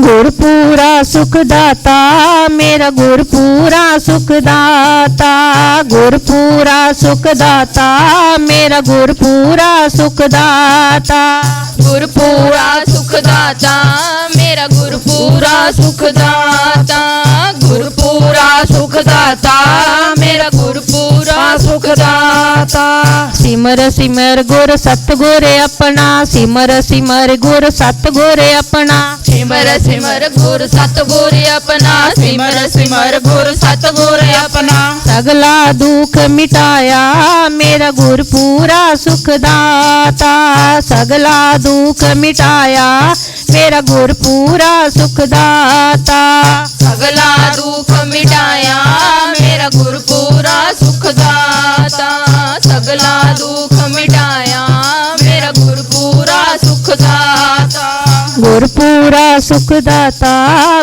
ਗੁਰ ਪੂਰਾ ਹਰ ਸੁਖ ਦਾਤਾ ਮੇਰਾ ਗੁਰਪੂਰਾ ਸੁਖ ਦਾਤਾ ਗੁਰਪੂਰਾ ਸੁਖ ਦਾਤਾ ਮੇਰਾ ਗੁਰਪੂਰਾ ਸੁਖ ਦਾਤਾ ਗੁਰਪੂਰਾ ਸੁਖ ਦਾਤਾ ਮੇਰਾ ਗੁਰਪੂਰਾ ਸੁਖ ਦਾਤਾ ਦਾਤਾ ਮੇਰਾ ਗੁਰਪੂਰਾ ਸੁਖ ਦਾਤਾ ਸਿਮਰ ਸਿਮਰ ਗੁਰ ਸਤਗੁਰ ਆਪਣਾ ਸਿਮਰ ਸਿਮਰ ਗੁਰ ਸਤਗੁਰ ਆਪਣਾ। ਸਿਮਰ ਸਿਮਰ ਗੁਰ ਸਤਗੁਰ ਆਪਣਾ ਸਿਮਰ ਸਿਮਰ ਗੁਰ ਸਤਗੁਰ ਆਪਣਾ। ਸਗਲਾ ਦੁਖ ਮਿਟਾਇਆ ਮੇਰਾ ਗੁਰਪੂਰਾ ਸੁਖ ਦਾਤਾ ਸਗਲਾ ਦੁਖ ਮਿਟਾਇਆ ਮੇਰਾ ਗੁਰਪੂਰਾ ਸੁਖ ਦਾਤਾ ਸਗਲਾ ਦੁਖ ਮਿਟਾਇਆ ਗੁਰਪੂਰਾ ਸੁਖ ਦਾਤਾ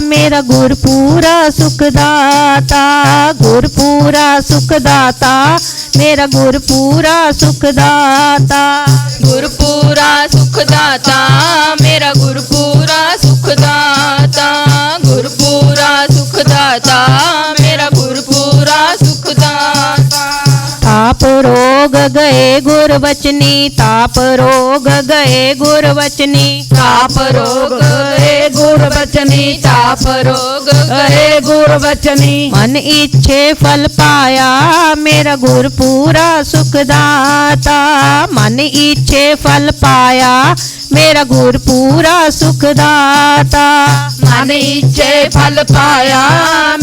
ਮੇਰਾ ਗੁਰਪੂਰਾ ਸੁਖ ਦਾਤਾ ਗੁਰਪੂਰਾ ਸੁਖ ਦਾਤਾ ਮੇਰਾ ਗੁਰਪੂਰਾ ਸੁਖ ਦਾਤਾ ਗੁਰਪੂਰਾ ਸੁਖ ਦਾਤਾ ਮੇਰਾ ਗੁਰਪੂਰਾ ਸੁਖ ਦਾਤਾ ਗੁਰਪੂਰਾ ਸੁਖ ਦਾਤਾ ਰੋਗ ਗਏ ਗੁਰ ਵਚਨੀ ਤਾਪ ਰੋਗ ਗਏ ਗੁਰ ਵਚਨੀ ਤਾਪ ਰੋਗ ਗਏ ਗੁਰ ਬਚਨੀ ਤਾਪ ਰੋਗ ਗਏ ਗੁਰ ਬਚਨੀ ਮਨ ਇੱਛੇ ਫਲ ਪਾਇਆ ਮੇਰਾ ਗੁਰ ਪੂਰਾ ਸੁਖ ਦਾਤਾ ਮਨ ਇੱਛੇ ਫਲ ਪਾਇਆ ਮੇਰਾ ਗੁਰ ਪੂਰਾ ਸੁਖ ਦਾਤਾ ਮਨ ਇੱਛੇ ਫਲ ਪਾਇਆ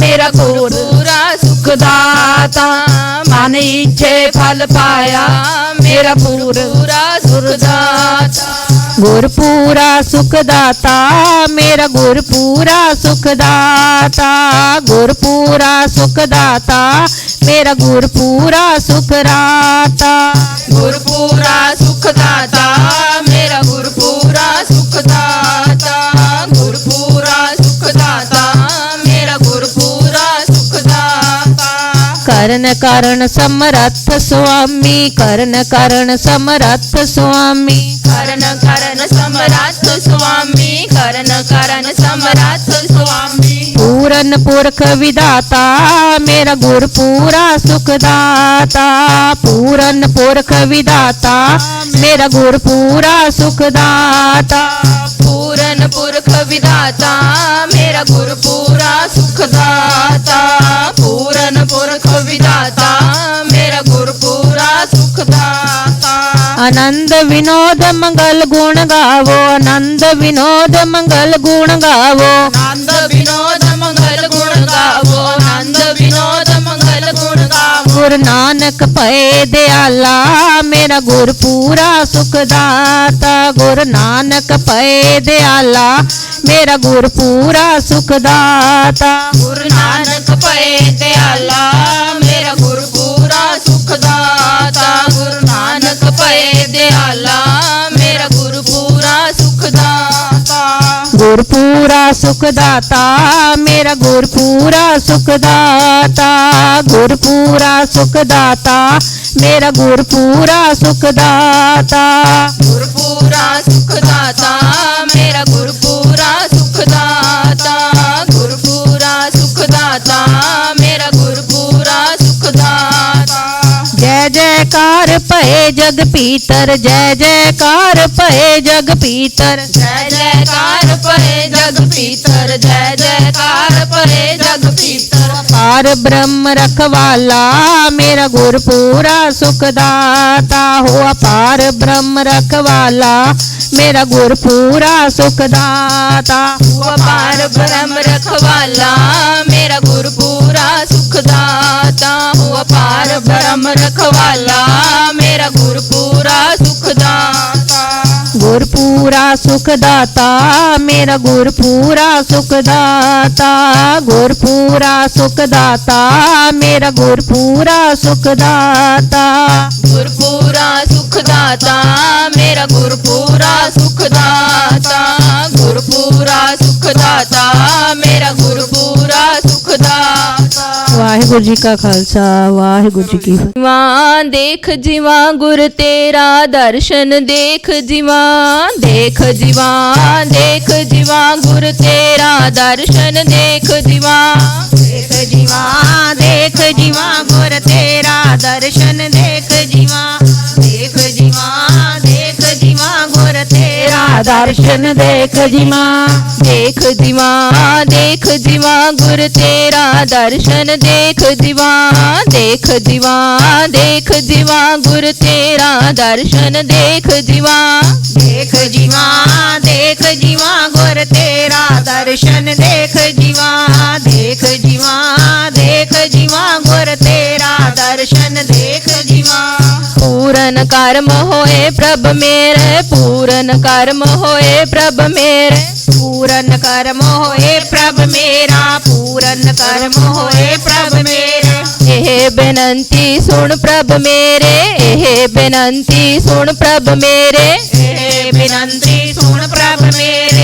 ਮੇਰਾ ਗੁਰਪੂਰਾ ਸੁਖ ਦਾਤਾ ਮਨ ਇੱਛੇ ਫਲ ਪਾਇਆ ਮੇਰਾ ਪੂਰਾ ਸੁਖ ਦਾਤਾ ਗੁਰ ਪੂਰਾ ਸੁਖ ਦਾਤਾ ਮੇਰਾ ਗੁਰ ਪੂਰਾ ਸੁਖ ਦਾਤਾ ਗੁਰ ਪੂਰਾ ਸੁਖ ਦਾਤਾ ਮੇਰਾ ਗੁਰ ਪੂਰਾ ਸੁਖ ਰਾਤਾ ਗੁਰਪੂਰਾ ਸੁਖ ਦਾਤਾ ਕਰਨ ਕਰਨ ਸਮਰੱਥ ਸੁਆਮੀ ਕਰਨ ਕਰਨ ਸਮਰੱਥ ਸੁਆਮੀ। ਕਰਨ ਕਰਨ ਸਮਰੱਥ ਸੁਆਮੀ ਕਰਨ ਕਰਨ ਸਮਰੱਥ ਸੁਆਮੀ। ਪੂਰਨ ਪੁਰਖ ਵਿਦਾਤਾ ਮੇਰਾ ਗੁਰ ਪੂਰਾ ਸੁਖ ਦਾਤਾ ਪੂਰਨ ਪੁਰਖ ਵਿਦਾਤਾ ਮੇਰਾ ਗੁਰ ਪੂਰਾ ਸੁਖ ਦਾਤਾ ਪੂਰਨ ਪੁਰਖ ਵਿਦਾਤਾ ਮੇਰਾ ਗੁਰਪੂਰਾ ਸੁਖ ਦਾਤਾ ਪੂਰਨ ਪੁਰਖ ਆਨੰਦ ਵਿਨੋਦ ਮੰਗਲ ਗੁਣ ਗਾਵੋ ਆਨੰਦ ਵਿਨੋਦ ਮੰਗਲ ਗੁਣ ਗਾਵੋ। ਆਨੰਦ ਵਿਨੋਦ ਮੰਗਲ ਗੁਣ ਗਾਵੋ ਆਨੰਦ ਵਿਨੋਦ ਮੰਗਲ ਗੁਣ ਗਾਵੋ। ਗੁਰ ਨਾਨਕ ਭਏ ਦਿਆਲਾ ਮੇਰਾ ਗੁਰ ਪੂਰਾ ਸੁਖ ਦਾਤਾ। ਗੁਰ ਨਾਨਕ ਭਏ ਦਿਆਲਾ ਮੇਰਾ ਗੁਰ ਪੂਰਾ ਸੁਖ ਦਾਤਾ। ਗੁਰੂ ਨਾਨਕ ਭਏ ਦਿਆਲਾ ਗੁਰ ਪੂਰਾ ਸੁਖ ਦਾਤਾ ਮੇਰਾ ਗੁਰ ਪੂਰਾ ਸੁਖ ਦਾਤਾ ਗੁਰ ਪੂਰਾ ਸੁਖ ਦਾਤਾ ਮੇਰਾ ਗੁਰ ਪੂਰਾ ਸੁਖ ਦਾਤਾ ਗੁਰਪੂਰਾ ਸੁਖ ਜੈਕਾਰ ਭਏ ਜਗ ਪੀਤਰ ਜੈ ਜੈਕਾਰ ਭਏ ਜਗ ਪੀਤਰ ਜੈ ਜੈਕਾਰ ਪਰੇ ਜਗ ਪੀਤਰ ਜੈ ਜੈਕਾਰ ਪਰੇ ਜਗ ਪੀਤਰ ਪਾਰ ਬ੍ਰਹਮ ਰਖਵਾਲਾ, ਮੇਰਾ ਗੁਰ ਪੂਰਾ ਸੁਖ ਦਾਤਾ। ਹੋ ਅਪਾਰ ਬ੍ਰਹਮ ਰਖਵਾਲਾ, ਮੇਰਾ ਗੁਰ ਪੂਰਾ ਸੁਖ ਦਾਤਾ। ਅਪਾਰ ਬ੍ਰਹਮ ਰਖਵਾਲਾ, ਮੇਰਾ ਗੁਰਪੂਰਾ ਸੁਖ ਦਾਤਾ। ਹੋ ਅਪਾਰ ਬ੍ਰਹਮ ਰਖਵਾਲਾ, ਮੇਰਾ ਗੁਰਪੂਰਾ ਸੁਖ ਦਾਤਾ ਗੁਰ ਪੂਰਾ ਸੁਖ ਦਾਤਾ ਮੇਰਾ ਗੁਰ ਪੂਰਾ ਸੁਖ ਦਾਤਾ ਗੁਰ ਪੂਰਾ ਸੁਖ ਦਾਤਾ ਮੇਰਾ ਗੁਰ ਪੂਰਾ ਸੁਖ ਦਾਤਾ ਗੁਰਪੂਰਾ ਸੁਖ ਦਾਤਾ ਮੇਰਾ ਗੁਰਪੂਰਾ ਸੁਖ ਦਾਤਾ ਗੁਰਪੂਰਾ ਸੁਖ ਦਾਤਾ ਮੇਰਾ ਗੁਰਪੂਰਾ ਵਾਹਿਗੁਰੂ ਜੀ ਕਾ ਖਾਲਸਾ, ਵਾਹਿਗੁਰੂ ਜੀ ਕੀ ਫਤਿਹ। ਜੀਵਾਂ ਦੇਖ ਜੀਵਾਂ, ਗੁਰ ਤੇਰਾ ਦਰਸ਼ਨ ਦੇਖ ਜੀਵਾਂ ਦੇਖ ਜੀਵਾਂ ਦੇਖ ਜੀਵਾਂ, ਗੁਰ ਤੇਰਾ ਦਰਸ਼ਨ ਦੇਖ ਜੀਵਾਂ। ਦੇਖ ਜੀਵਾਂ ਦੇਖ ਜੀਵਾਂ, ਗੁਰ ਤੇਰਾ ਦਰਸ਼ਨ ਦਰਸ਼ਨ ਦੇਖ ਜੀਵਾ ਦੇਖ ਜੀਵਾਂ ਦੇਖ ਜੀਵਾਂ ਗੁਰ ਤੇਰਾ ਦਰਸ਼ਨ ਦੇਖ ਜੀਵਾਂ ਦੇਖ ਜੀਵਾਂ ਦੇਖ ਜੀਵਾਂ ਗੁਰ ਤੇਰਾ ਦਰਸ਼ਨ ਦੇਖ ਜੀਵਾਂ ਦੇਖ ਜੀਵਾ ਦੇਖ ਜੀਵਾ ਗੁਰ ਤੇਰਾ ਦਰਸ਼ਨ ਦੇਖ ਜੀਵਾ ਦੇਖ ਜੀਵਾ ਦੇਖ ਜੀਵਾ ਗੁਰ ਤੇਰਾ ਦਰਸ਼ਨ ਪੂਰਨ ਕਰਮ ਹੋਏ ਪ੍ਰਭ ਮੇਰੇ ਪੂਰਨ ਕਰਮ ਹੋਏ ਪ੍ਰਭ ਮੇਰੇ। ਪੂਰਨ ਕਰਮ ਹੋਏ ਪ੍ਰਭ ਮੇਰਾ ਪੂਰਨ ਕਰਮ ਹੋਏ ਪ੍ਰਭ ਮੇਰਾ। ਇਹ ਬੇਨੰਤੀ ਸੁਣ ਪ੍ਰਭ ਮੇਰੇ ਇਹ ਬੇਨੰਤੀ ਸੁਣ ਪ੍ਰਭ ਮੇਰੇ। ਇਹ ਬੇਨੰਤੀ ਸੁਣ ਪ੍ਰਭ ਮੇਰੇ।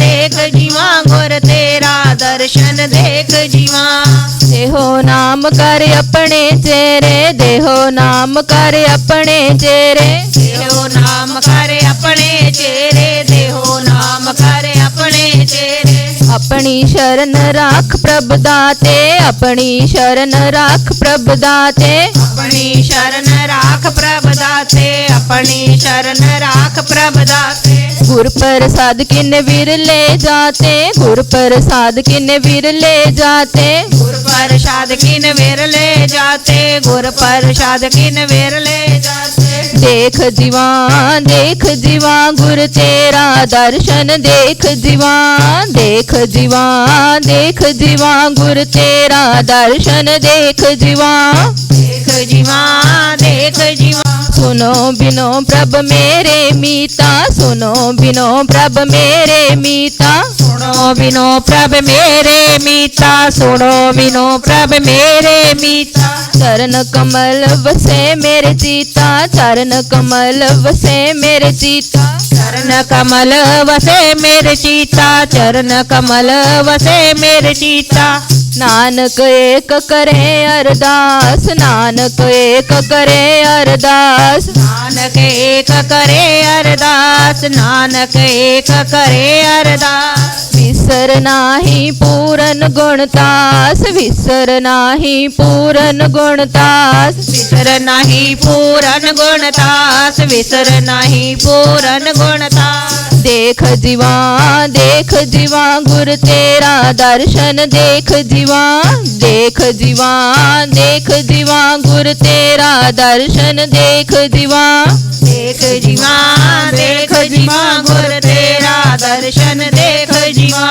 ਦੇਖ ਜੀਵਾ, ਗੁਰ ਤੇਰਾ ਦਰਸ਼ਨ ਦੇਖ ਜੀਵਾ। ਦੇਹੋ ਨਾਮ ਕਰ ਆਪਣੇ ਚਿਹਰੇ ਦੇਹੋ ਨਾਮ ਕਰ ਆਪਣੇ ਚਿਹਰੇ ਦੇਹੋ ਨਾਮ ਕਰ ਆਪਣੇ ਚਿਹਰੇ ਦੇਹੋ ਆਪਣੀ ਸ਼ਰਨ ਰੱਖ ਪ੍ਰਭ ਦਾਤੇ ਆਪਣੀ ਸ਼ਰਨ ਰੱਖ ਪ੍ਰਭ ਦਾਤੇ। ਆਪਣੀ ਸ਼ਰਨ ਰਾਖ ਪ੍ਰਭ ਦਾਤੇ ਆਪਣੀ ਸ਼ਰਨ ਰਾਖ ਪ੍ਰਭ ਦਾਤੇ। ਗੁਰ ਪ੍ਰਸਾਦ ਕਿਨ ਵਿਰਲੇ ਜਾਤੇ ਗੁਰ ਪ੍ਰਸਾਦ ਕਿਨ ਵਿਰਲੇ ਜਾਤੇ। ਗੁਰ ਪ੍ਰਸਾਦ ਕਿਨ ਵਿਰਲੇ ਜਾਤੇ ਗੁਰ ਪ੍ਰਸਾਦ ਕਿਨ ਵਿਰਲੇ ਜਾਤੇ। ਦੇਖ ਜੀਵਾਂ ਦੇਖ ਜੀਵਾਂ ਗੁਰ ਤੇਰਾ ਦਰਸ਼ਨ ਦੇਖ ਜੀਵਾਂ ਦੇਖ ਜੀਵਾਂ ਦੇਖ ਜੀਵਾਂ ਗੁਰ ਤੇਰਾ ਦਰਸ਼ਨ ਦੇਖ ਜੀਵਾਂ। ਦੇਖ ਜੀਵਾ ਦੇਖ ਜੀਵਾ। ਸੁਨੋ ਬਿਨੋ ਪ੍ਰਭ ਮੇਰੇ ਮੀਤਾ ਸੁਨੋ ਬਿਨੋ ਪ੍ਰਭ ਮੇਰੇ ਮੀਤਾ। ਸੁਣੋ ਬਿਨੋ ਪ੍ਰਭ ਮੇਰੇ ਮੀਤਾ ਸੁਣੋ ਬਿਨੋ ਪ੍ਰਭ ਮੇਰੇ ਮੀਤਾ ਚਰਨ ਕਮਲ ਵਸੇ ਮੇਰੇ ਚੀਤਾ ਚਰਨ ਕਮਲ ਵਸੇ ਮੇਰੇ ਚੀਤਾ ਚਰਨ ਕਮਲ ਵਸੇ ਮੇਰੇ ਚੀਤਾ ਚਰਨ ਕਮਲ ਵਸੇ ਮੇਰੇ ਚੀਤਾ ਨਾਨਕ ਏਕ ਕਰੇ ਅਰਦਾਸ ਨਾਨਕ ਏਕ ਕਰੇ ਅਰਦਾਸ ਨਾਨਕ ਏਕ ਕਰੇ ਅਰਦਾਸ ਨਾਨਕ ਏਕ ਕਰੇ ਅਰਦਾਸ ਵਿਸਰ ਨਾਹੀ ਪੂਰਨ ਗੁਣਤਾਸ ਵਿਸਰ ਨਾਹੀ ਪੂਰਨ ਗੁਣਤਾਸ ਵਿਸਰ ਨਹੀਂ ਪੂਰਨ ਗੁਣਤਾਸ ਵਿਸਰ ਨਹੀਂ ਪੂਰਨ ਗੁਣਤਾਸ ਦੇਖ ਜੀਵਾਂ ਦੇਖ ਜੀਵਾਂ ਗੁਰ ਤੇਰਾ ਦਰਸ਼ਨ ਦੇਖ ਜੀਵਾਂ ਦੇਖ ਜੀਵਾਂ ਦੇਖ ਜੀਵਾਂ ਗੁਰ ਤੇਰਾ ਦਰਸ਼ਨ ਦੇਖ ਜੀਵਾਂ। ਦੇਖ ਜੀਵਾ ਦੇਖ ਜੀਵਾ ਗੁਰ ਤੇਰਾ ਦਰਸ਼ਨ ਦੇਖ ਜੀਵਾ।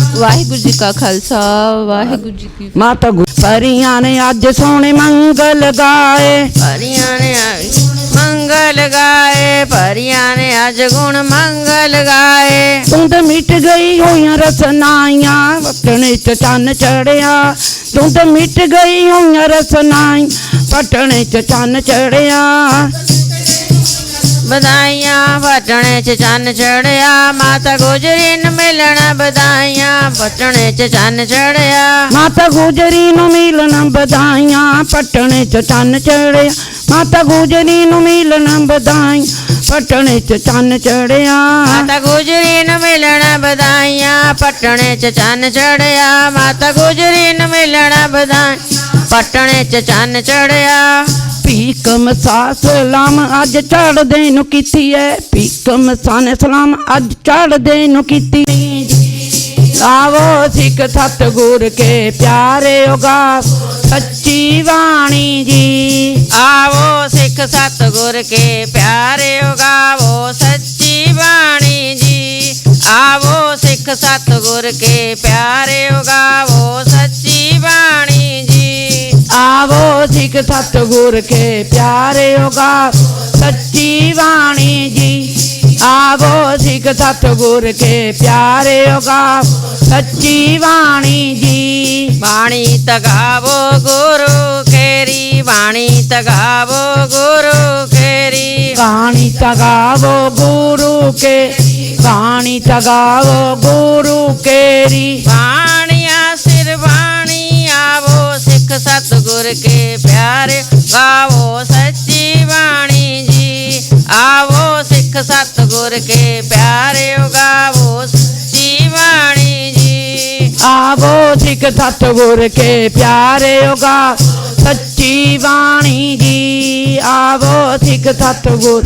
ਵਾਹਿਗੁਰੂ ਜੀ ਕਾ ਖਾਲਸਾ ਵਾਹਿਗੁਰੂ ਜੀ ਕੀ ਮਾਤਾ ਗੁ- ਪਰੀਆਂ ਨੇ ਅੱਜ ਸੋਹਣੇ ਮੰਗਲ ਗਾਏ। ਪਰੀਆਂ ਨੇ ਅੱਜ ਮੰਗਲ ਗਾਏ ਪਰੀਆਂ ਨੇ ਅੱਜ ਗੁਣ ਮੰਗਲ ਗਾਏ। ਤੂੰ ਤੇ ਮਿਟ ਗਈ ਹੋਈਆਂ ਰਸਨਾਈਆਂ ਪਟਣੇ ਚ ਚੰਨ ਚੜਿਆ। ਤੂੰ ਤੇ ਮਿਟ ਗਈ ਹੋਈਆਂ ਰਸਨਾਈ ਪਟਣੇ ਚ ਚੰਨ ਚੜਿਆ। ਵਧਾਈਆਂ ਵਟਣੇ ਚ ਚੰਨ ਚੜਿਆ ਮਾਤਾ ਗੁਜਰੀ ਨੂੰ ਮਿਲਣ ਵਧਾਈਆਂ ਵਟਣੇ ਚ ਚੰਨ ਚੜਿਆ ਮਾਤਾ ਗੁਜਰੀ ਨੂੰ ਮਿਲਣ ਵਧਾਈਆਂ ਪਟਣੇ ਚ ਚੰਨ ਚੜਿਆ ਮਾਤਾ ਗੁਜਰੀ ਨੂੰ ਮਿਲਣ ਵਧਾਈ ਪਟਣੇ ਚ ਚੰਨ ਚੜਿਆ ਮਾਤਾ ਗੁਜਰੀ ਨੂੰ ਮਿਲਣ ਵਧਾਈਆਂ ਪਟਣੇ ਚ ਚੰਨ ਚੜਿਆ ਮਾਤਾ ਗੁਜਰੀ ਨੂੰ ਮਿਲਣ ਵਧਾਈ ਪਟਣੇ ਚ ਚੰਨ ਚੜਿਆ। ਭੀਕਮ ਸਾ ਸਲਾਮ ਅੱਜ ਚੜਦੇ ਨੂੰ ਕੀਤੀ ਐ। ਭੀਕਮ ਸਾਨੇ ਸਲਾਮ ਅੱਜ ਚੜਦੇ ਨੂੰ ਕੀਤੀ ਆਵੋ ਸਿੱਖ ਸਤ ਗੁਰ ਕੇ ਪਿਆਰੇ ਉਗਾ। ਸੱਚੀ ਬਾਣੀ ਜੀ। ਆਵੋ ਸਿੱਖ ਸਤਿਗੁਰ ਕੇ ਪਿਆਰਿਓ ਗਾਵੋ ਸੱਚੀ ਬਾਣੀ ਜੀ। ਆਵੋ ਸਿੱਖ ਸਤਿਗੁਰ ਕੇ ਪਿਆਰਿਓ ਗਾਵੋ ਸੱਚੀ ਬਾਣੀ ਆਵੋ ਸਿੱਖ ਸਤ ਗੁਰ ਕੇ ਪਿਆਰੇ ਉਗਾ ਸੱਚੀ ਬਾਣੀ ਜੀ ਆਵੋ ਸਿੱਖ ਸਤ ਗੁਰ ਕੇ ਪਿਆਰੇ ਉਗਾ ਸੱਚੀ ਬਾਣੀ ਜੀ। ਬਾਣੀ ਤਗਾਵੋ ਗੁਰੂ ਕੇਰੀ ਬਾਣੀ ਤਗਾਵੋ ਗੁਰੂ ਕੇਰੀ। ਬਾਣੀ ਤਗਾਵੋ ਗੁਰੂ ਕੇ ਬਾਣੀ ਤਗਾਵੋ ਗੁਰੂ ਕੇਰੀ। ਬਾਣੀ ਆਵੋ ਸਿੱਖ ਸਤਿਗੁਰ ਕੇ ਪਿਆਰੇ ਗਾਵੋ ਸੱਚੀ ਬਾਣੀ ਜੀ। ਆਵੋ ਸਿੱਖ ਸਤਿਗੁਰ ਕੇ ਪਿਆਰੇ ਗਾਵੋ ਸੱਚੀ ਬਾਣੀ ਜੀ। ਆਵੋ ਸਿੱਖ ਸਤਗੁਰ ਕੇ ਪਿਆਰੇ ਉਗਾ ਸੱਚੀ ਬਾਣੀ ਜੀ। ਆਵੋ ਸਿੱਖ ਸਤ ਗੁਰ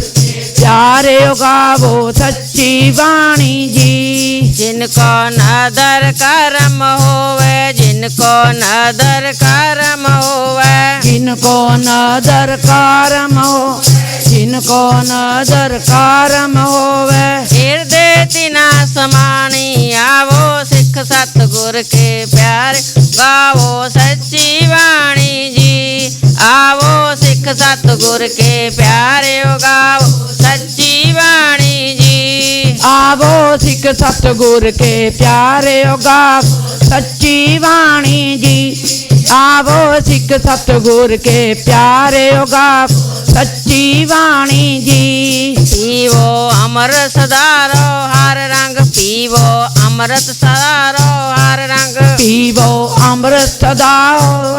ਪਿਆਰੇ ਉਗਾਵੋ ਸੱਚੀ ਬਾਣੀ ਜੀ। ਜਿਨ ਕੋ ਨਦਰ ਕਰਮ ਹੋਵੇ ਜਿਨ ਕੋ ਨਦਰ ਕਰਮ ਹੋਵੇ। ਜਿਨ ਕੋ ਨਦਰ ਕਰਮ ਹੋ ਜਿਨ ਕੋ ਨਦਰ ਕਰਮ ਹੋਵੇ। ਹਿਰਦੇ ਤਿਨਾ ਸਮਾਣੀ ਆਵੋ ਸਿੱਖ ਸਤਿਗੁਰ ਕੇ ਪਿਆਰ ਗਾਵੋ ਸੱਚੀ ਬਾਣੀ ਜੀ। ਆਵੋ ਸਿੱਖ ਸਤਿਗੁਰ ਕੇ ਪਿਆਰਿਓ ਗਾਵੋ ਸੱਚੀ ਬਾਣੀ ਜੀ। ਆਵੋ ਸਿੱਖ ਸਤ ਗੁਰ ਕੇ ਪਿਆਰੇ ਉਗਾ ਸੱਚੀ ਬਾਣੀ ਜੀ। ਆਵੋ ਸਿੱਖ ਸਤ ਗੁਰ ਕੇ ਪਿਆਰੇ ਉਗਾ ਸੱਚੀ ਬਾਣੀ ਜੀ। ਪੀਵੋ ਅਮਰ ਸਦਾਰੋ ਹਰ ਰੰਗ ਪੀਵੋ ਅੰਮ੍ਰਿਤ ਸਦਾਰੋ ਹਰ ਰੰਗ। ਪੀਵੋ ਅੰਮ੍ਰਿਤ ਸਦਾ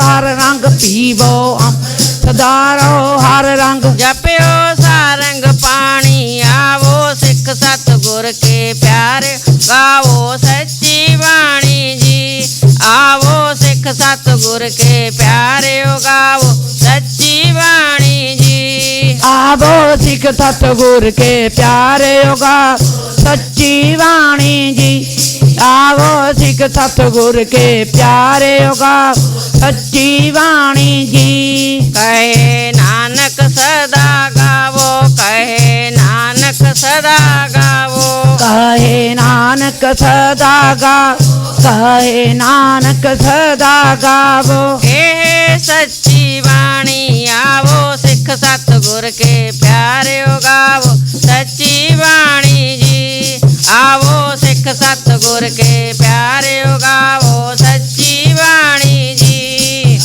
ਹਰ ਰੰਗ ਪੀਵੋ ਅੰਮ੍ਰਿਤ ਸਦਾ ਰਹੋ ਹਰ ਰੰਗ ਜਪਿਓ ਸਾਰੰਗ ਪਾਣੀ ਆਵੋ ਸਿੱਖ ਸਤਿਗੁਰ ਕੇ ਪਿਆਰ ਗਾਵੋ ਸੱਚੀ ਬਾਣੀ ਜੀ। ਆਵੋ ਸਿੱਖ ਸਤਿਗੁਰ ਕੇ ਪਿਆਰਿਓ ਗਾਵੋ ਸੱਚੀ ਬਾਣੀ ਜੀ। ਆਵੋ ਸਿੱਖ ਸਤ ਗੁਰ ਕੇ ਪਿਆਰੇ ਉਗਾ ਸੱਚੀ ਬਾਣੀ ਜੀ। ਆਵੋ ਸਿੱਖ ਸਤ ਗੁਰ ਕੇ ਪਿਆਰੇ ਉਗਾ ਸੱਚੀ ਬਾਣੀ ਜੀ। ਕਹੇ ਨਾਨਕ ਸਦਾ ਗਾਵੋ ਕਹੇ ਨਾਨਕ ਸਦਾ ਗਾਵੋ। ਕਹੇ ਨਾਨਕ ਸਦਾ ਗਾ ਕਹੇ ਨਾਨਕ ਸਦਾ ਗਾਵੋ। ਇਹ ਸੱਚੀ ਬਾਣੀ ਆਵੋ ਸਿੱਖ ਸਤਿਗੁਰ ਕੇ ਪਿਆਰਿਓ ਗਾਵੋ। ਸੱਚੀ ਬਾਣੀ ਜੀ ਆਵੋ ਸਿੱਖ ਸਤਿਗੁਰ ਕੇ ਪਿਆਰਿਓ ਗਾਵੋ। ਸੱਚੀ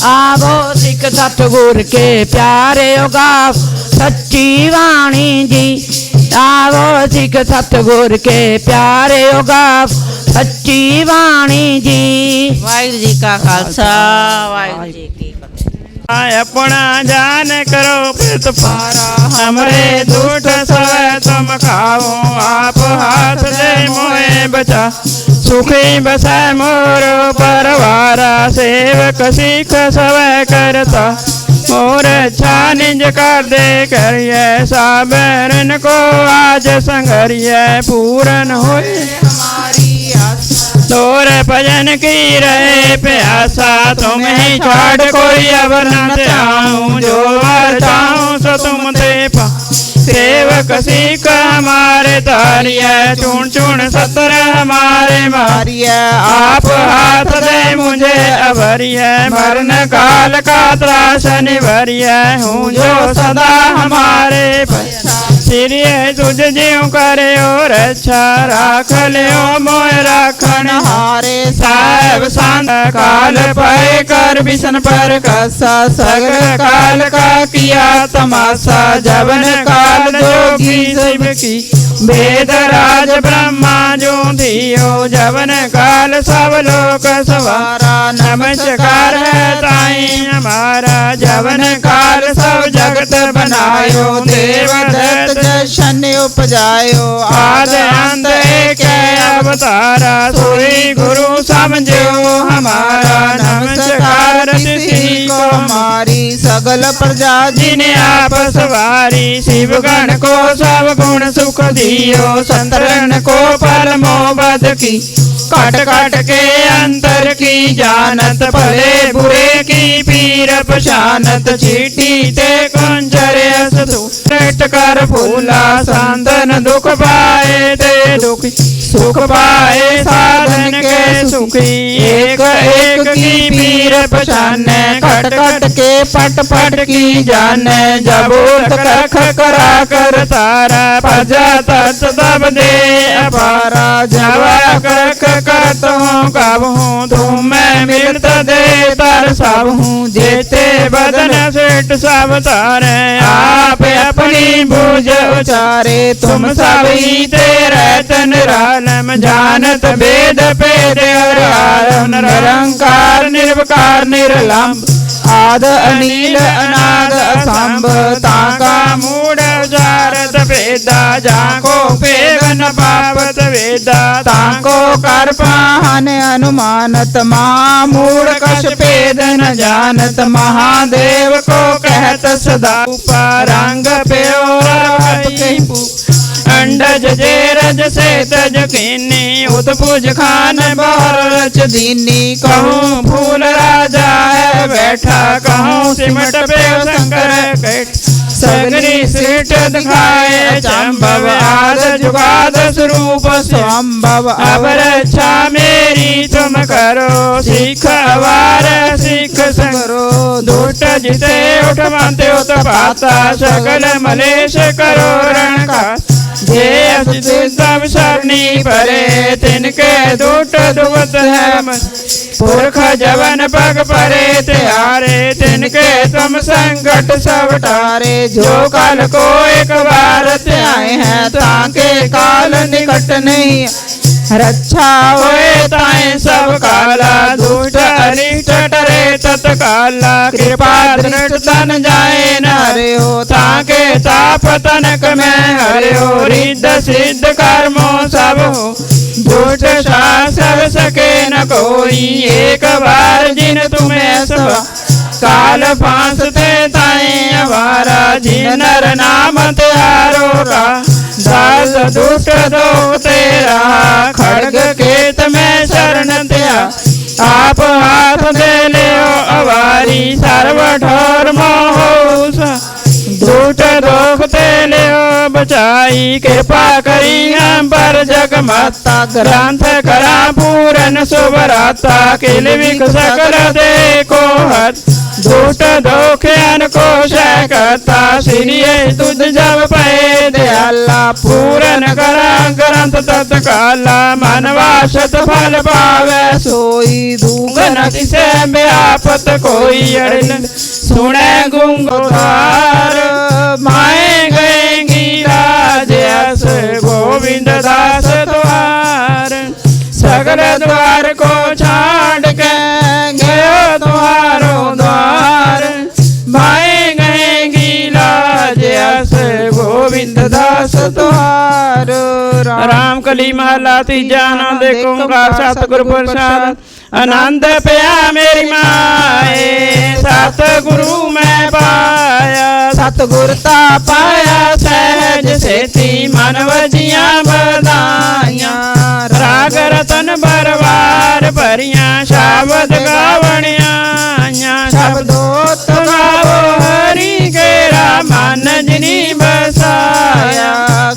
ਆਵੋ ਸਿੱਖ ਸਤਗੁਰ ਕੇ ਪਿਆਰਿਓ ਗਾਵ ਸੱਚੀ ਬਾਣੀ ਜੀ। ਆਵੋ ਸਿੱਖ ਸਤਗੁਰ ਕੇ ਪਿਆਰਿਓ ਗਾਵ ਸੱਚੀ ਬਾਣੀ ਜੀ। ਵਾਹਿਗੁਰੂ ਜੀ ਕਾ ਖਾਲਸਾ ਵਾਹਿਗੁਰੂ ਜੀ ਕੀ ਫਤਿਹ। ਆਪਣਾ ਜਾਨ ਕਰੋ ਪ੍ਰਿਤ ਪਾਰਾ ਹਮਰੇ ਝੂਠ ਸਵੈ ਤੁਮ ਖਾਓ ਆਪ ਹੱਥ ਦੇ ਮੋਏ ਬਚਾ। सुखी बसै मोर परवारा सेवक सिख सवै करता मोर अच्छा निज कर दे करिए साबरन को आज संगरिए पूरन होए तोर भजन की रहे प्यासा तुम ही छाड़ कोई अब न त्याऊं जो वर चाहूं सो तुम दे पा सेवक सीख हमारे तारिय चुन चुन सतर हमारे मारिय आप हाथ दे मुझे अभरिय मरण काल का त्रासन भरिय हूँ जो सदा हमारे सिरिय ਸਿਰਿਏ ਤੁਝ ਜਿਉ ਕਰਿਓ ਰੱਛਾ ਰਾਖ ਲਿਓ ਮੋਇ ਰਾਖਣ। ਹਾਰੇ ਸਾਹਿਬ ਸੰਤ ਕਾਲ ਪਏ ਕਰ ਬਿਸ਼ਨ ਪਰ ਕਾਸਾ ਸਗਲ ਕਾਲ ਕਾ ਕੀਆ ਤਮਾਸਾ ਜਵਨ ਕਾਲ ਜੋਗੀ ਸਿਵ ਕੀ। ਵੇਦ ਰਾਜ ਬ੍ਰਹਮਾ ਜੋਂਧਿਓ ਜਵਨ ਕਾਲ ਸਭ ਲੋਕ ਸਵਾਰਾ। ਨਮਸਕਾਰ ਹੈ ਤਾਈ ਹਮਾਰਾ, ਜਵਨ ਕਾਲ ਸਭ ਜਗਤ ਬਨਾਇਓ। ਦੇਵ ਦਤ ਜਸ਼ਨ ਉਪਜਾਇਓ। ਆਦ ਅੰਤ ਏਕ ਅਵਤਾਰਾ, ਸੋਈ ਗੁਰੂ ਸਮਝਿਓ ਹਮਾਰਾ। ਨਮਸਕਾਰ ਤਿਸੀ ਕੋ ਹਮਾਰੀ ਸਗਲ ਪ੍ਰਜਾ ਜਿਨ ਆਪ ਸਵਾਰੀ। ਸ਼ਿਵ ਗਣ ਕੋ ਸਭ ਗੁਣ ਸੁਖ ਦੀ Dios, andar en una copa, la mova de aquí. कट कट के अंतर की जानत भले बुरे की पीर पशानत चीटी ते कुंजर असतु कर फूला, सांदन दुख पाए ते दुखी। सुख पाए साधन के सुखी, एक एक की पीर पशाने खट खट के पट पट की जान, जब कख करा कर तारा पजा तब दे अपारा, जवा कख कत हूँ कब हूँ तुम मैं मिलत दे तर सब हूँ जेते बदन सेठ सब तारे आप अपनी भुज उचारे तुम सभी तेरे तन रालम जानत वेद पेद हर निरंकार निर्वकार ਅਨਾਦ ਅਨੀਲ ਅਨਾਦ ਅਸੰਭ ਤਾਂ ਕਾ ਮੂੜ ਜਾਰਤ ਭੇਦਾ ਜਾਂ ਕੋ ਭੇਵਨ ਪਾਪਤ ਵੇਦਾ ਤਾਂ ਕੋ ਕਰ ਪਾਹਨ ਅਨੁਮਾਨਤ ਮਾ ਮੂੜ ਕਛ ਭੇਦ ਨ ਜਾਣਤ ਮਹਾਦੇਵ ਕੋ ਕਹਿਤ ਸਦਾ ਉਪਰੰਗ ਪਿਓ ਰਵਤ ਕੈ ਪੂ अंडज जे रज से तज कीनी उत्पुज खान बार रच दीनी। कहूँ फूल राजा है, बैठा कहूँ सिमट पे शंकर सगरी सीट दिखाए, चंबव आद जुगाद स्वरूप स्वंभव अब रक्षा मेरी, तुम करो, सिख अवार, सिख संगरो। दुष्ट जिते उठवाते उत पाता, सकल मलेश करो रण का। ਜੇ ਅਸ ਤੂੰ ਸਭ ਸਰਣੀ ਪਰੇ ਤਿਨ ਕੇ ਦੁੱਟ ਦੁਵਤ ਹੈ ਪੁਰਖ ਜਵਨ ਪਗ ਪਰੇ ਤਿਆਰੇ ਤਿਨ ਕੇ ਤੁਮ ਸੰਗਟ ਸਭ ਟਾਰੇ। ਜੋ ਕਲ ਕੋ ਇੱਕ ਵਾਰ ਧਿਆਏ ਹੈ, ਤਾਂ ਕੇ ਕਾਲ ਨਿਕਟ ਨਹੀਂ। ਰੱਛਾ ਹੋਏ ਤਾਏ ਸਭ ਕਾਲਾ, ਦੁਸ਼ਟ ਅਨਿਸ਼ਟ ਟਰੇ ਤਤ ਕਾਲਾ। ਕਿਰਪਾ ਦ੍ਰਿਸ਼ਟ ਤਨ ਜਾਏ ਨਰਿਓ ਤਾਂ ਕੇ ਤਾਪ ਤਨਕ ਮੈਂ ਹਰਿਓ। ਰਿੱਧ ਸਿੱਧ ਕਰਮੋ ਸਭ ਹੋ, ਦੁਸ਼ਟ ਸਾਸਰ ਸਕੇ ਨ ਕੋਈ। ਇੱਕ ਵਾਰ ਜਿਨ ਤੁਮੇ ਸਵਾ ਕਾਲ ਫਾਂਸ ਤੇ ਤਾਈ ਅਵਾਰਾ ਜੀ ਨਰ ਨਾਮ ਤਿਆਰੋ ਕਾ ਦਸ ਦੁਸ਼ਟ ਦੋ ਤੇਰਾ, ਖੜਗ ਕੇਤ ਮੈਂ ਸ਼ਰਨ ਤਿਆ ਆਪ ਹਾਥ ਦੇ ਲਿਓ ਅਵਾਰੀ ਸਰਵ ਠੋਰ ਮੋਹ ਸਾ। ਦੁਸ਼ਟ ਰੋਖ ਤੇ ਲਿਓ ਬਚਾਈ, ਕਿਰਪਾ ਕਰੀ ਅੰਬਰ ਜਗ ਮਾਤਾ ਗ੍ਰੰਥ ਕਰਾ ਪੂਰਨ ਸੁਭਰਾਤਾ, ਕਿਲ ਵਿਕ ਸਕਲ ਦੇ ਕੋ ਹੱਥ दोखियन को शय करता श्री तुझ जब पे दयाला पूरन करा ग्रंथ तत्काला मनवासत फल पावे सोई दूंगन गन से व्यापत कोई अड़न सुने गुंगार माए गएंगी राजस गोविंद दास द्वार सगल द्वार को छाड़ ਰਸ ਤੁਹਾਰ ਰਾਮ ਕਲੀ ਮਹਲਾ ਤੀਜਾ ਆਨੰਦ ਓੰਕਾਰ ਸਤਿਗੁਰ ਪ੍ਰਸਾਦ ਆਨੰਦ ਪਿਆ ਮੇਰੀ ਮਾਏ। ਸਤਿਗੁਰੂ ਮੈਂ ਪਾਇਆ। ਸਤਿਗੁਰ ਤਾ ਪਾਇਆ ਸਹਿਜ ਸੇਤੀ ਮਨ ਵਜੀਆਂ ਬਦਾਈਆਂ ਰਾਗ ਰਤਨ ਬਰਵਾਰ ਭਰੀਆਂ ਸ਼ਬਦ ਗਾਵਣੀਆਂ। ਸ਼ਬਦੋਤ ਗਾਵੋ ਹਰੀ ਕੇ ਰਾਮਨ ਜਨੀ ਬਸ।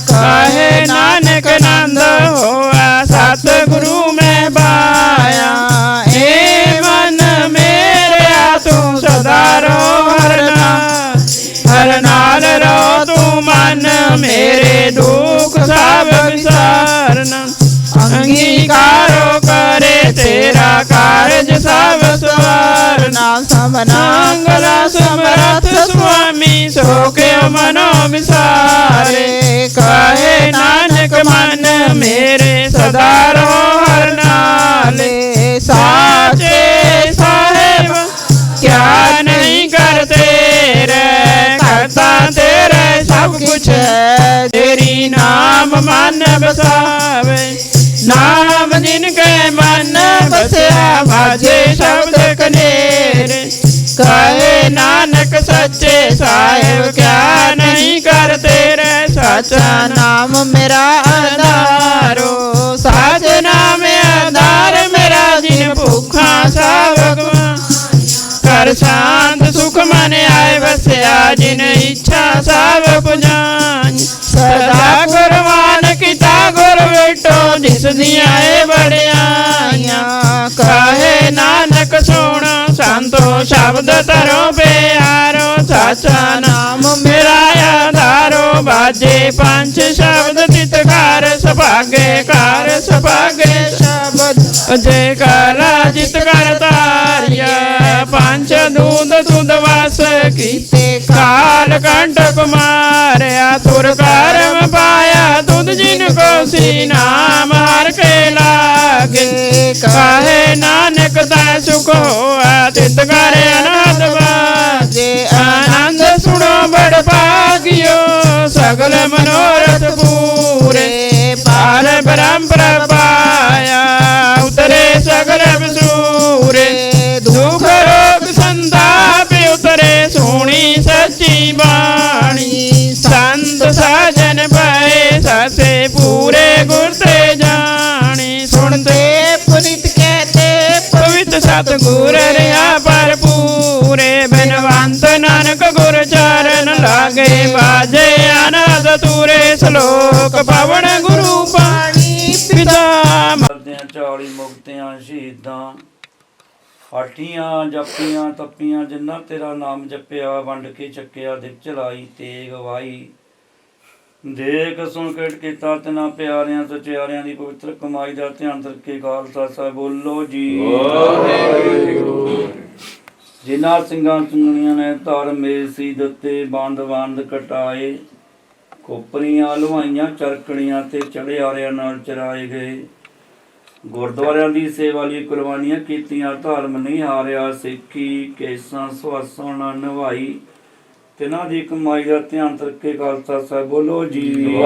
ਕਹੇ ਨਾਨਕ ਨੰਦ ਹੋਆ ਸਤ ਗੁਰੂ ਮੈਂ ਪਾਇਆ। ਏ ਮਨ ਮੇਰਿਆ ਤੂੰ ਸਦਾ ਰੋ ਹਰਨਾ। ਹਰ ਨਾਲ ਰੋ ਤੂੰ ਮਨ ਮੇਰੇ ਦੁੱਖ ਸਭ ਵਿਸਾਰਨਾ। ਅੰਗੀਕਾਰੋ ਕਰੇ ਤੇਰਾ ਕਾਰਜ ਸਭ ਸਵਾਰਨਾ। ਸਮਨਾਂਗਲਾ ਸਮਰਥ ਸੁਆਮੀ ਸੋ ਕੇ ਮਨੋ ਵਿਸਾਰੇ। ਸਭ ਕੁਛ ਤੇਰੀ ਨਾਮ ਮਨ ਬਸਾਵੇ ਨਾਮ ਜਿਨ ਕੈ ਮਨ ਬਸਿਆ ਬਾਜੇ ਸ਼ਬਦ ਕਨੇਰ। ਕਹੇ ਨਾਨਕ ਸੱਚੇ ਸਾਹਿਬ, ਕਿਆ ਨਹੀਂ ਕਰ ਤੇਰੇ ਸੱਚਾ ਨਾਮ ਮੇਰਾ ਆਧਾਰੋ ਸਾਚ ਨਾਮ ਆਧਾਰ ਮੇਰਾ, ਜਿਨ ਭੁੱਖਾ ਸਭ ਕਰ ਸ਼ਾਂਤ ਆਏ ਜਿਨ ਇੱਛਾ ਸਭ ਪੁਜਾਨ। ਸਦਾ ਗੁਰਵਾਨ ਕੀਤਾ ਗੁਰ ਵੇਟੋ ਜਿਸ ਦੀਆਂ ਏ ਬੜਿਆਈਆਂ ਕਹੇ ਨਾਨਕ ਸੁਣ, ਸੰਤੋ ਸ਼ਬਦ ਤਰੋ ਪਿਆਰੋ, ਸਾਚਾ ਨਾਮ ਮੇਰਾ ਆਧਾਰੋ ਬਾਜੇ ਪੰਜ ਸ਼ਬਦ ਤਿਤਕਾਰ ਸੁਭਾਗੇ ਕਾਰ ਸੁਭਾਗੇ ਸ਼ਬਦ। ਅਜੇ ਕਾਲਾ ਜਿਤ ਕਰ ਤਾਰਿਆ, ਪੰਜ ਦੂਦ ਕੀਤੇ ਕਾਲ। ਕੰਠ ਕੁਮਾਰਿਆ ਤੁਰ ਕਰਮ ਪਾਇਆ ਤੁਧ ਜਿਨ ਕੋ ਸੀ ਨਾਮ ਹਰ ਕੇ ਲਾਗੇ। ਕਾਹੇ ਨਾਨਕ ਤਾ ਸੁਖ ਹੋਆ ਤਿਤ ਕਰ ਅਨੰਦ ਬਾਜੇ ਆਨੰਦ ਸੁਣੋ ਬੜ ਭਾਗਿਓ ਸਗਲ ਮਨੋਰਥ ਪੂਰੇ। ਪਾਰ ਬ੍ਰਹਮ ਪ੍ਰਪਾਇਆ ਸਤਗੁਰ ਰਿਆ ਭਰਪੂਰੇ ਬਿਨਵੰਤ ਨਾਨਕ ਗੁਰ ਚਰਨ ਲਾਗੇ ਬਾਜੇ, ਅਨੰਦ ਤੂਰੇ ਸ਼ਲੋਕ ਪਵਨ ਗੁਰੂ ਪਾਣੀ ਪਿਤਾ ਕਰਦਿਆਂ 40 ਮੁਕਤਿਆਂ ਸ਼ਹੀਦਾਂ ਹਾਟੀਆਂ ਜਪੀਆਂ, ਤਪੀਆਂ, ਜਿੰਨਾ ਤੇਰਾ ਨਾਮ ਜਪਿਆ, ਵੰਡ ਕੇ ਚੱਕਿਆ ਦਿਕ ਚਲਾਈ, ਤੇਗ ਵਾਈ। ਦੇਖ ਸੁਣ ਕੀਤਾ ਤਨਾ ਪਿਆਰਿਆਂ ਸਚਿਆਰਿਆਂ ਦੀ ਪਵਿੱਤਰ ਕਮਾਈ ਦਾ ਧਿਆਨ ਰੱਖੇ ਖਾਲਸਾ ਸਾਹਿਬ, ਬੋਲੋ ਜੀ। ਜਿਨ੍ਹਾਂ ਸਿੰਘਾਂ ਸਿੰਘਣੀਆਂ ਨੇ ਧਰਮੇ ਸੀ ਦਿੱਤੇ, ਬੰਦ ਬੰਦ ਕਟਾਏ ਕੋਪਰੀਆਂ ਲਵਾਈਆਂ ਚਰਕਣੀਆਂ ਤੇ ਚੜੇ ਚੜਿਆਰਿਆਂ ਨਾਲ ਚਰਾਏ ਗਏ। ਗੁਰਦੁਆਰਿਆਂ ਦੀ ਸੇਵਾ ਲਈ ਕੁਰਬਾਨੀਆਂ ਕੀਤੀਆਂ, ਧਰਮ ਨਹੀਂ ਹਾਰਿਆ, ਸਿੱਖੀ, ਕੇਸਾਂ, ਸਵਾਸਾਂ ਨਾਲ ਨਿਭਾਈ। ਤਿਨਾਂ ਦੀ ਕਮਾਈ ਦਾ ਧਿਆਨ ਰੱਖੇ ਖਾਲਸਾ ਸਾਹਿਬ ਬੋਲੋ ਜੀ।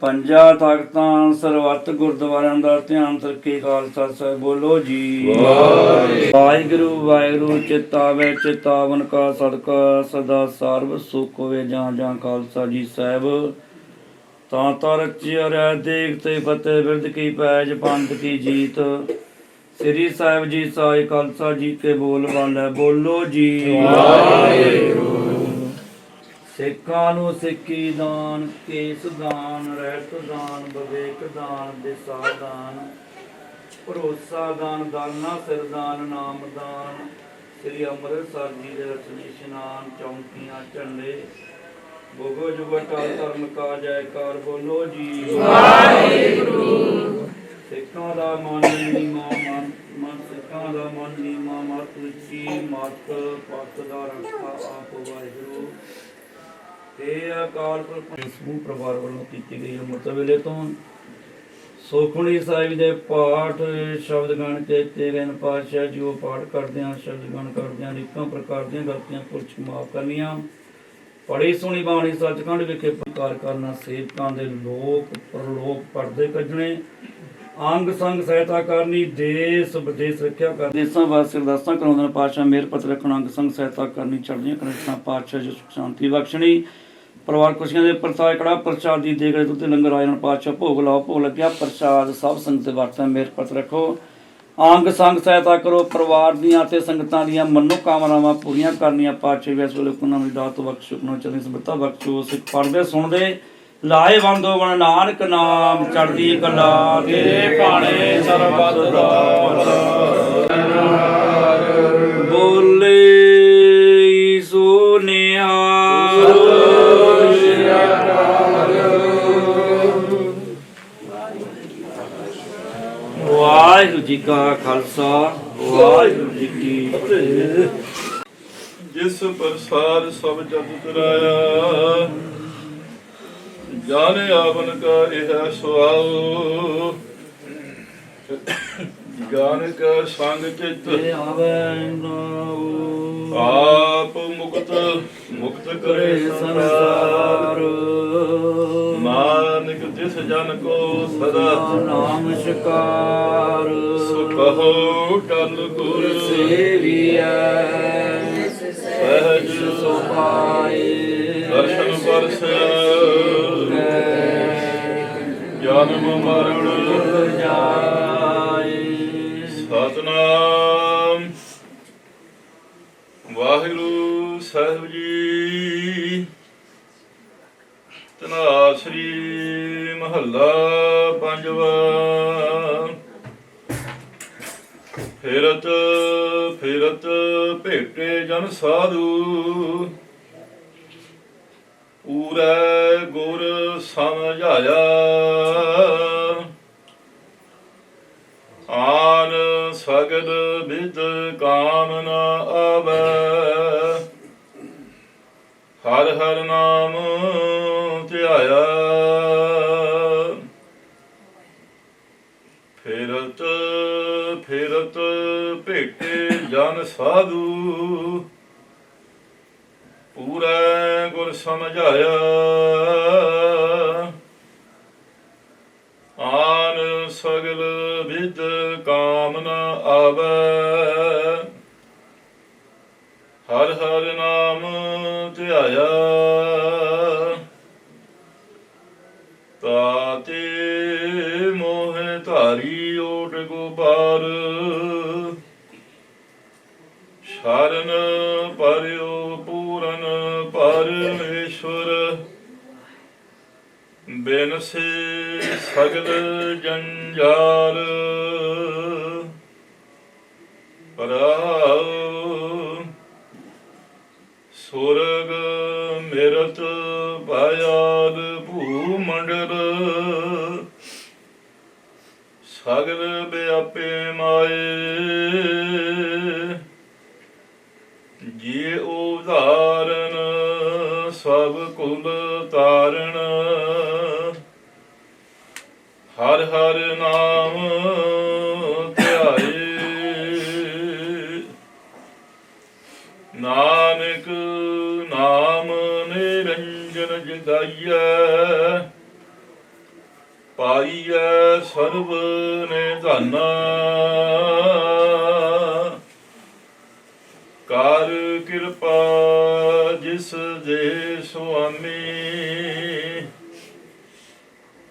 ਪੰਜਾ ਤਖਤਾਂ ਸਰਵਤ ਗੁਰਦੁਆਰਿਆਂ ਦਾ ਧਿਆਨ ਰੱਖੇ ਖਾਲਸਾ ਸਾਹਿਬ ਬੋਲੋ ਜੀ। ਵਾਹਿਗੁਰੂ। ਵਾਹਿਗੁਰੂ ਚਿਤਾਵੇ ਚਿਤਾਵਨ ਕਾ ਸਦਕਾ ਸਦਾ ਸਰਬ ਸੁਖ ਹੋਵੇ ਜਾਂ ਜਾਂ ਖਾਲਸਾ ਜੀ ਸਾਹਿਬ। ਤਾਂ ਤਾਂ ਰਚਿਆ ਰਹਿ ਦੇਖ ਤੇ ਫਤਿਹ ਬਿਰਦ ਕੀ ਪੈਜ ਪੰਥ ਕੀ ਜੀਤ। ਸ੍ਰੀ ਸਾਹਿਬ ਜੀ ਸਾਈ ਖਾਲਸਾ ਜੀ ਕੇ ਬੋਲ ਬਾਲੇ ਬੋਲੋ ਜੀ। ਸਿੱਖਾਂ ਨੂੰ ਸਿੱਖੀ ਦਾਨ ਕੇਸ ਦਾਨ ਰਹਿਤ ਦਾਨ ਵਿਵੇਕ ਦਾਨ ਦਿਸਾ ਦਾਨ ਭਰੋਸਾ ਦਾਨ ਦਾਨਾ ਸਿਰ ਦਾਨ ਨਾਮ ਦਾਨ ਸ੍ਰੀ ਅੰਮ੍ਰਿਤਸਰ ਜੀ ਦੇ ਰਚਨੇ ਇਸ਼ਨਾਨ ਚੌਂਕੀਆਂ ਝੰਡੇ ਬੋਗੋ ਜੁਗ ਅਟਲ ਧਰਮ ਕਾ ਜੈਕਾਰ ਬੋਲੋ ਜੀ। ਵਾਹਿਗੁਰੂ। ਸਿੱਖਾਂ ਦਾ ਮਨ ਨੀਮਾ ਮਨ ਮਨ ਸਿੱਖਾਂ ਦਾ ਮਨ ਨੀਮਾ ਮਤ ਉੱਚੀ ਮਤ ਪੱਤ ਦਾ ਰੱਖਾ ਆਪ ਵਾਹਿਗੁਰੂ। ਇਹ ਅਕਾਲ ਪੁਰਖ ਸਮੂਹ ਪਰਿਵਾਰ ਵੱਲੋਂ ਕੀਤੀ ਗਈ ਅੰਮ੍ਰਿਤ ਵੇਲੇ ਤੋਂ ਸੋਖਣੀ ਸਾਹਿਬ ਦੇ ਪਾਠ ਸ਼ਬਦ ਗਣ ਤੇ ਗਏ ਪਾਤਸ਼ਾਹ ਜੀ ਉਹ ਪਾਠ ਕਰਦੇ ਆ ਸ਼ਬਦ ਗਣ ਕਰਦੇ ਆ ਅਨੇਕਾਂ ਪ੍ਰਕਾਰ ਦੀਆਂ ਗਲਤੀਆਂ ਪੁਰਖ ਮਾਫ ਕਰਨੀਆਂ। ਪੜੀ ਸੁਣੀ ਬਾਣੀ ਸੱਚਖੰਡ ਵਿਖੇ ਪ੍ਰਕਾਰ ਕਰਨਾ ਸੇਵਕਾਂ ਦੇ ਲੋਕ ਪਰਲੋਕ ਪਰਦੇ ਕੱਢਣੇ। ਅੰਗ ਸੰਗ ਸਹਾਇਤਾ ਕਰਨੀ, ਦੇਸ਼ ਵਿਦੇਸ਼ ਰੱਖਿਆ ਕਰ ਦੇਸਾਂ ਵਾਸਤੇ ਅਰਦਾਸਾਂ ਕਰਾਉਂਦੇ ਨੇ, ਪਾਤਸ਼ਾਹ ਮੇਰ ਪਤ ਰੱਖਣਾ, ਅੰਗ ਸੰਗ ਸਹਾਇਤਾ ਕਰਨੀ, ਚੜ੍ਹਦੀਆਂ ਕਨੇਸ਼ਾਂ ਪਾਤਸ਼ਾਹ ਜੀ ਸੁਖ ਸ਼ਾਂਤੀ ਬਖਸ਼ਣੀ। ਪਰਿਵਾਰ ਖੁਸ਼ੀਆਂ ਦੇ ਪ੍ਰਸਾਦ ਕੜਾ, ਪ੍ਰਸਾਦ ਦੀ ਦੇਖ ਤੁਤੇ ਲੰਗਰ ਆਇਨ ਪਾਤਸ਼ਾਹ ਭੋਗ ਲਾਓ, ਭੋਗ ਲੱਗਿਆ, ਪ੍ਰਸਾਦ ਸਭ ਸੰਗਤ ਵਰਤਾਂ ਮੇਰ ਪਤ ਰੱਖੋ। ਅੰਗ ਸੰਗ ਸਹਾਇਤਾ ਕਰੋ, ਪਰਿਵਾਰ ਦੀਆਂ ਤੇ ਸੰਗਤਾਂ ਦੀਆਂ ਮਨੋ ਕਾਮਨਾਵਾਂ ਪੂਰੀਆਂ ਕਰਨੀਆਂ, ਪਾਤਸ਼ਾਹ ਵੀ ਇਸ ਵੇਲੇ ਉਹਨਾਂ ਨੂੰ ਦਾਤ ਬਖਸ਼ੋ ਉਹਨਾਂ ਚਰਨ ਸਮਰਤਾ ਬਖਸ਼ੋ, ਸਿੱਖ ਪੜਦੇ ਸੁਣਦੇ। ਲਾਏ ਬੰਦੋ ਬਣ ਨਾਨਕ ਨਾਮ ਚੜਦੀ ਕਲਾ ਤੇਰੇ ਭਾਣੇ ਸਰਬੱਤ ਦਾ ਬੋਲੇ ਸੋ ਨਿਹਾਲ ਵਾਹਿਗੁਰੂ ਜੀ ਕਾ ਖਾਲਸਾ, ਵਾਹਿਗੁਰੂ ਜੀ ਕੀ ਫਤਿਹ। ਜਿਸ ਪ੍ਰਸਾਦ ਸਭ ਜਗ ਤਰਾਇਆ ਜਾਣੇ ਆਵਨ ਕਾ ਇਹ ਸੁਆਉ ਗਾਨ ਕਾ ਸੰਗ ਚਿਤ ਤੇ ਆਵੇ ਨਾਉ। ਆਪ ਮੁਕਤ ਮੁਕਤ ਕਰੇ ਸੰਸਾਰ। ਨਾਨਕ ਤਿਸ ਜਨ ਕੋ ਸਦਾ। ਨਾਮ ਸ਼ਿਕਾਰ। ਸੁਖੋ ਕਲ ਗੁਰ। ਸੇਵੀਐ। ਸਹਿਜ। ਸੁਭਾਈ ਦਰਸ਼ਨ ਪਰਸੈ। ਜਨਮ ਮਰਨ ਜਾਈ। ਸਤਨਾਮ। ਵਾਹਿਗੁਰੂ ਸਾਹਿਬ ਜੀ। ਤਨਾਸਰੀ ਮਹੱਲਾ ਪੰਜਵਾ। ਫੇਰਤ, ਫਿਰਤ ਭੇਟੇ ਜਨ ਸਾਧੂ। ਪੂਰੈ ਗੁਰ ਸਮਝਾਇਆ ਆਨ ਸਗਲ ਵਿਦ ਕਾਮਨ ਆਵੈ। ਹਰ ਹਰ ਨਾਮ ਧਿਆਇਆ। ਫਿਰਤ ਫਿਰਤ ਭੇਟੇ ਜਨ ਸਾਧੂ। ਪੂਰਾ ਗੁਰ ਸਮਝਾਇਆ ਆਨ ਸਗਲ ਵਿਦ ਕਾਮਨ ਆਵੈ ਹਰ ਹਰ ਨਾਮ ਧਿਆਇਆ। ਤਾਤੇ ਮੋਹ ਧਾਰੀ ਓਟ ਗੋਬਾਰ ਸ਼ਰਨ ਪਰਿਓ ਪੂਰਨ ਪਰਮੇਸ਼ਵਰ। ਬਿਨਸੇ ਸਗਲ ਜੰਜਾਲ। ਸਗਲ ਮਾਏ। ਜੇ ਉਧਾਰਨ ਸਭ ਕੁਲ ਤਾਰਨ, ਹਰ ਹਰ ਨਾਮ ਧਿਆਏ। ਨਾਨਕ ਨਾਮ ਨਿਰੰਜਨ ਜਗਾਈਐ ਪਾਈਐ ਸਰਬ ਨੇ ਧਨਾ। ਕਰ ਕਿਰਪਾ ਜਿਸ ਦੇ ਸੁਆਮੀ।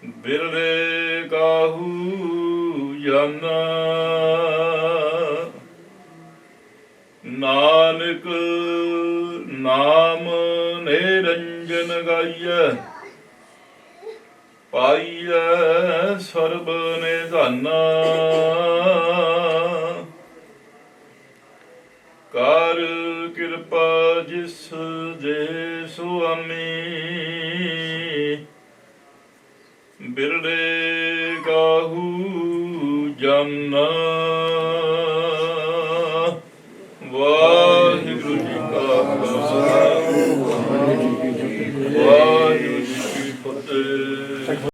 ਬਿਰਲੇ ਕਾਹੂ ਜਾਨਾ ਨਾਨਕ ਨਾਮ ਨਿਰੰਜਨ ਗਾਈਐ। ਪਾਈਐ ਸਰਬ ਨਿਧਾਨਾ। ਕਰ ਕਿਰਪਾ ਜਿਸ ਦੇ ਸੁਆਮੀ ਬਿਰਲੇ ਕਾਹੂ ਜੰਨਾ ਵਾਹਿਗੁਰੂ ਜੀ ਕਾ ਖਾਲਸਾ। ਵਾਹਿਗੁਰੂ ਜੀ ਕੀ ਫਤਿਹ।